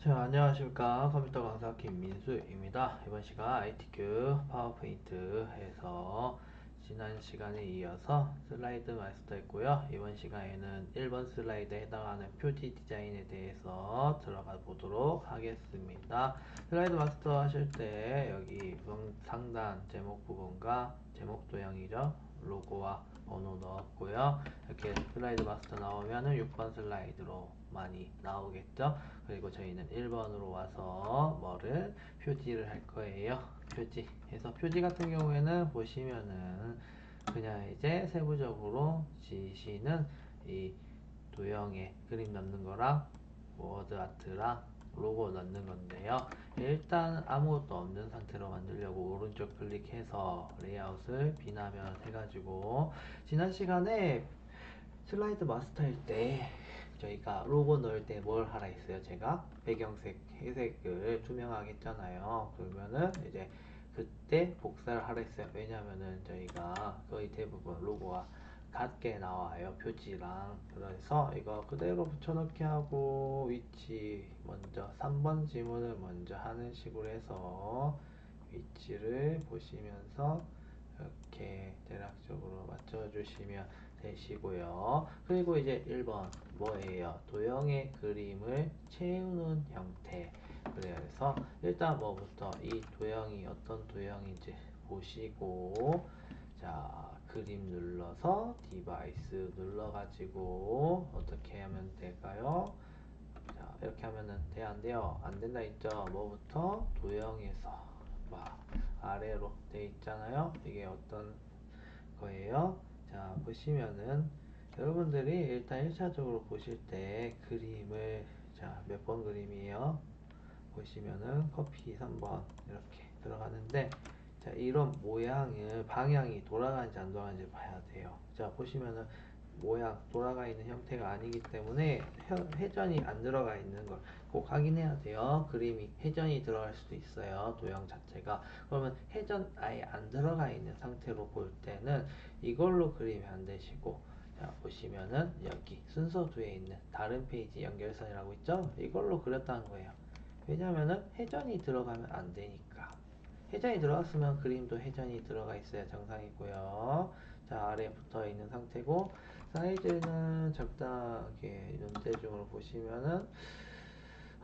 자, 안녕하십니까. 컴퓨터 강사 김민수입니다. 이번 시간 ITQ 파워포인트에서 지난 시간에 이어서 슬라이드 마스터 했고요. 이번 시간에는 1번 슬라이드에 해당하는 표지 디자인에 대해서 들어가 보도록 하겠습니다. 슬라이드 마스터 하실 때 여기 상단 제목 부분과 제목 도형이죠. 로고와 번호 넣었고요. 이렇게 슬라이드 마스터 나오면은 6번 슬라이드로 많이 나오겠죠. 그리고 저희는 1번으로 와서 뭐를 표지를 할 거예요. 표지. 그래서 표지 같은 경우에는 보시면은 그냥 이제 세부적으로 지시는 이 도형에 그림 넣는 거랑 워드 아트랑 로고 넣는 건데요. 일단 아무것도 없는 상태로 만들려고 오른쪽 클릭해서 레이아웃을 비나면 해가지고 지난 시간에 슬라이드 마스터일 때 저희가 로고 넣을 때 뭘 하라 했어요? 제가 배경색 회색을 투명하게 했잖아요. 그러면은 이제 그때 복사를 하라 했어요. 왜냐면은 저희가 거의 대부분 로고가 같게 나와요. 표지랑. 그래서 이거 그대로 붙여넣기 하고 위치 먼저 3번 지문을 먼저 하는 식으로 해서 위치를 보시면서 이렇게 대략적으로 맞춰주시면 되시고요. 그리고 이제 1번 뭐예요? 도형의 그림을 채우는 형태. 그래서 일단 뭐부터 이 도형이 어떤 도형인지 보시고 자 그림 눌러서 디바이스 눌러가지고 어떻게 하면 될까요? 자 이렇게 하면은 돼 안 돼요? 안 된다 있죠? 뭐부터 도형에서 막 아래로 돼 있잖아요. 이게 어떤 거예요? 자 보시면은 여러분들이 일단 1차적으로 보실 때 그림을 자 몇 번 그림이에요? 보시면은 커피 3번 이렇게 들어가는데 자 이런 모양을 방향이 돌아가는지 안 돌아가는지 봐야 돼요. 자 보시면은 모양 돌아가 있는 형태가 아니기 때문에 회전이 안 들어가 있는 걸 꼭 확인해야 돼요. 그림이 회전이 들어갈 수도 있어요 도형 자체가. 그러면 회전 아예 안 들어가 있는 상태로 볼 때는 이걸로 그리면 안 되시고 자 보시면은 여기 순서 뒤에 있는 다른 페이지 연결선이라고 있죠? 이걸로 그렸다는 거예요. 왜냐면은 회전이 들어가면 안 되니까 회전이 들어갔으면 그림도 회전이 들어가 있어야 정상이고요 자 아래에 붙어 있는 상태고 사이즈는 적당하게 눈대중으로 보시면은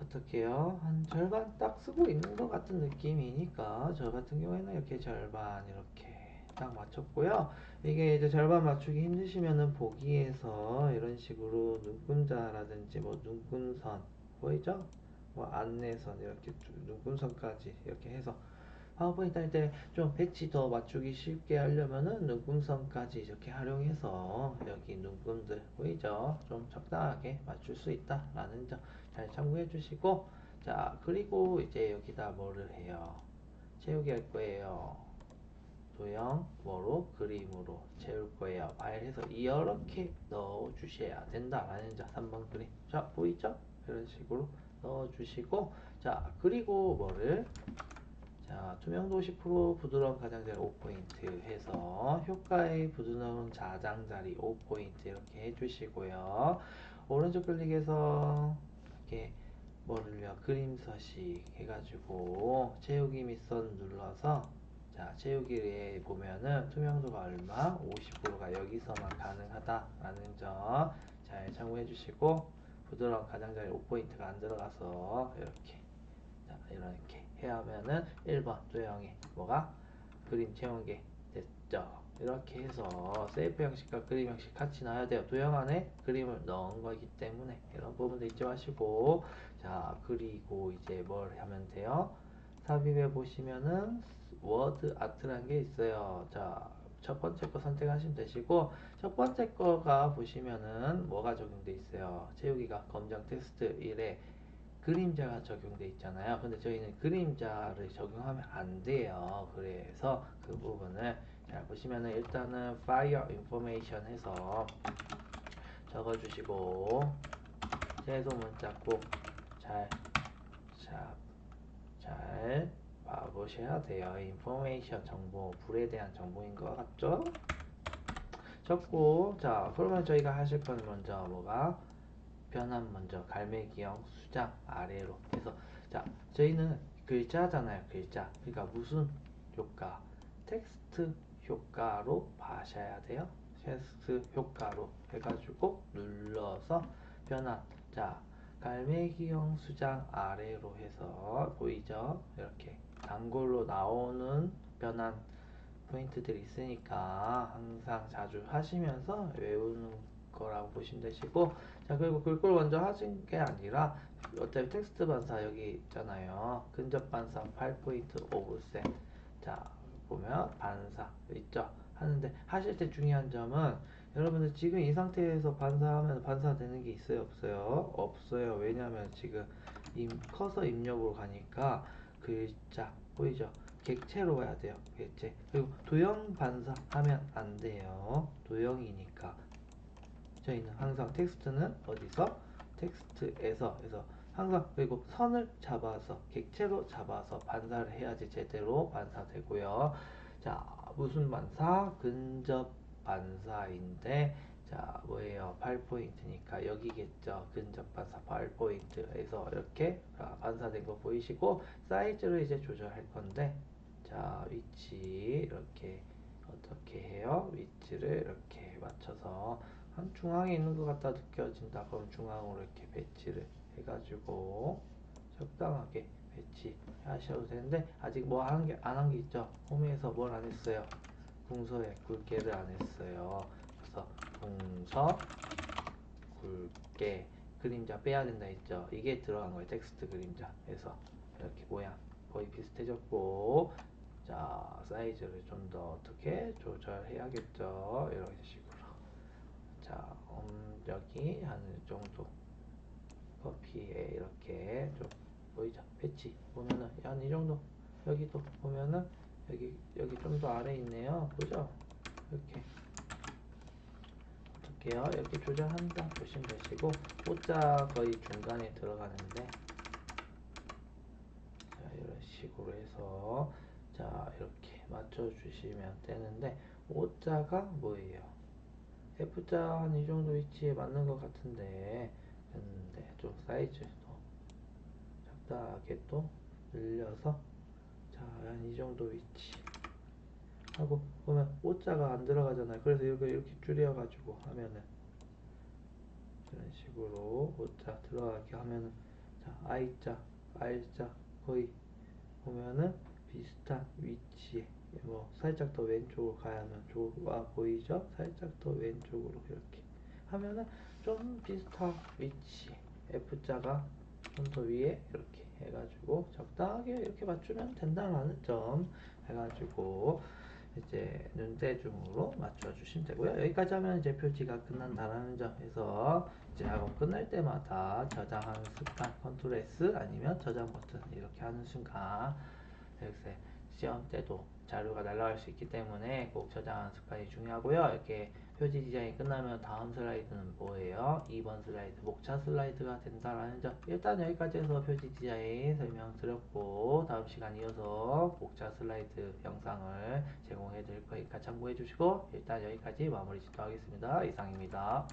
어떻게 해요? 한 절반 딱 쓰고 있는 것 같은 느낌이니까 저 같은 경우에는 이렇게 절반 이렇게 딱 맞췄고요 이게 이제 절반 맞추기 힘드시면은 보기에서 이런 식으로 눈금자라든지 뭐 눈금선 보이죠? 뭐 안내선 이렇게 눈금선까지 이렇게 해서 파워포인트 할 때 좀 배치 더 맞추기 쉽게 하려면은 눈금선까지 이렇게 활용해서 여기 눈금들 보이죠? 좀 적당하게 맞출 수 있다라는 점 잘 참고해 주시고 자 그리고 이제 여기다 뭐를 해요? 채우기 할 거예요. 도형 뭐로 그림으로 채울 거예요. 파일에서 이렇게 넣어 주셔야 된다라는 점 3번 그림. 자 보이죠? 이런 식으로 넣어 주시고 자 그리고 뭐를 자, 투명도 10% 부드러운 가장자리 5포인트 해서 효과의 부드러운 자장자리 5포인트 이렇게 해주시고요. 오른쪽 클릭해서 이렇게 뭐를요? 그림 서식 해가지고 채우기 밑선 눌러서 자, 채우기에 보면은 투명도가 얼마? 50%가 여기서만 가능하다라는 점 잘 참고해 주시고 부드러운 가장자리 5포인트가 안 들어가서 이렇게 자, 이렇게 하면은 1번 도형이 뭐가? 그림 채운 게 됐죠. 이렇게 해서 세이프 형식과 그림 형식 같이 놔야 돼요. 도형 안에 그림을 넣은 거기 때문에 이런 부분도 잊지 마시고 자 그리고 이제 뭘 하면 돼요? 삽입해 보시면은 워드 아트라는 게 있어요. 자, 첫 번째 거 선택하시면 되시고 첫 번째 거가 보시면은 뭐가 적용돼 있어요. 채우기가 검정 테스트 1에 그림자가 적용돼 있잖아요. 근데 저희는 그림자를 적용하면 안 돼요. 그래서 그 부분을 잘 보시면은 일단은 fire information 해서 적어주시고 최소 문자 꼭잘 자, 잘 봐보셔야 돼요. 인포메이션 정보, 불에 대한 정보인 것 같죠? 적고, 자, 그러면 저희가 하실 건 먼저 뭐가? 변환 먼저 갈매기형 수장 아래로. 해서 자 저희는 글자잖아요 글자. 그러니까 무슨 효과? 텍스트 효과로 봐셔야 돼요. 텍스트 효과로 해가지고 눌러서 변환 자 갈매기형 수장 아래로 해서 보이죠? 이렇게. 단골로 나오는 변환 포인트들이 있으니까 항상 자주 하시면서 외우는 거라고 보시면 되시고. 자 그리고 글꼴 먼저 하신 게 아니라 어차피 텍스트 반사 여기 있잖아요. 근접 반사 8포인트 오브셋 자 보면 반사 있죠? 하는데 하실 때 중요한 점은 여러분들 지금 이 상태에서 반사하면 반사되는 게 있어요 없어요? 없어요. 왜냐면 지금 임, 커서 입력으로 가니까 글자 보이죠? 객체로 해야 돼요 객체. 그리고 도형 반사하면 안 돼요. 도형이니까 저희는 항상 텍스트는 어디서? 텍스트에서. 해서 항상 그리고 선을 잡아서 객체로 잡아서 반사를 해야지 제대로 반사되고요. 자 무슨 반사? 근접 반사인데 자 뭐예요? 8포인트니까 여기겠죠. 근접 반사 8포인트에서 이렇게 아, 반사된 거 보이시고 사이즈를 이제 조절할 건데 자 위치 이렇게 어떻게 해요? 위치를 이렇게 맞춰서 한 중앙에 있는 것 같다 느껴진다. 그럼 중앙으로 이렇게 배치를 해가지고 적당하게 배치 하셔도 되는데 아직 뭐한게안 한 게 있죠? 홈에서 뭘 안 했어요? 궁서에 굵게를 안 했어요. 그래서 궁서 굵게 그림자 빼야 된다 했죠? 이게 들어간 거예요. 텍스트 그림자 그래서. 이렇게 모양 거의 비슷해졌고 자 사이즈를 좀 더 어떻게 조절해야겠죠? 이런 식으로 자한이 정도. 커피에 이렇게 좀 보이죠? 배치 보면은 한 이 정도. 여기도 보면은 여기 여기 좀 더 아래 있네요. 보죠? 이렇게. 어떻게요? 이렇게 조절한다. 보시면 되시고 오자 거의 중간에 들어가는데. 자 이런 식으로 해서 자 이렇게 맞춰 주시면 되는데 오자가 뭐예요 F자 한 이 정도 위치에 맞는 것 같은데. 했는데 좀 사이즈도 적당하게 또 늘려서 자한 이 정도 위치 하고 보면 오자가 안 들어가잖아요. 그래서 이렇게 이렇게 줄여 가지고 하면은 이런 식으로 오자 들어가게 하면은 자 I자 R자 거의 보면은 비슷한 위치에 뭐 살짝 더 왼쪽으로 가야면 좋아 보이죠 살짝 더 왼쪽으로 이렇게 하면은 좀 비슷한 위치 F자가 좀 더 위에 이렇게 해가지고 적당하게 이렇게 맞추면 된다라는 점 해가지고 이제 눈대중으로 맞춰주시면 되고요. 여기까지 하면 이제 표지가 끝난다라는 점에서 이제 학원 끝날 때마다 저장하는 습관 컨트롤 S 아니면 저장 버튼 이렇게 하는 순간 이렇게 시험 때도 자료가 날라갈 수 있기 때문에 꼭 저장하는 습관이 중요하고요. 이렇게 표지 디자인이 끝나면 다음 슬라이드는 뭐예요? 2번 슬라이드, 목차 슬라이드가 된다라는 점. 일단 여기까지 해서 표지 디자인 설명드렸고 다음 시간 이어서 목차 슬라이드 영상을 제공해 드릴 거니까 참고해 주시고 일단 여기까지 마무리 짓도록 하겠습니다. 이상입니다.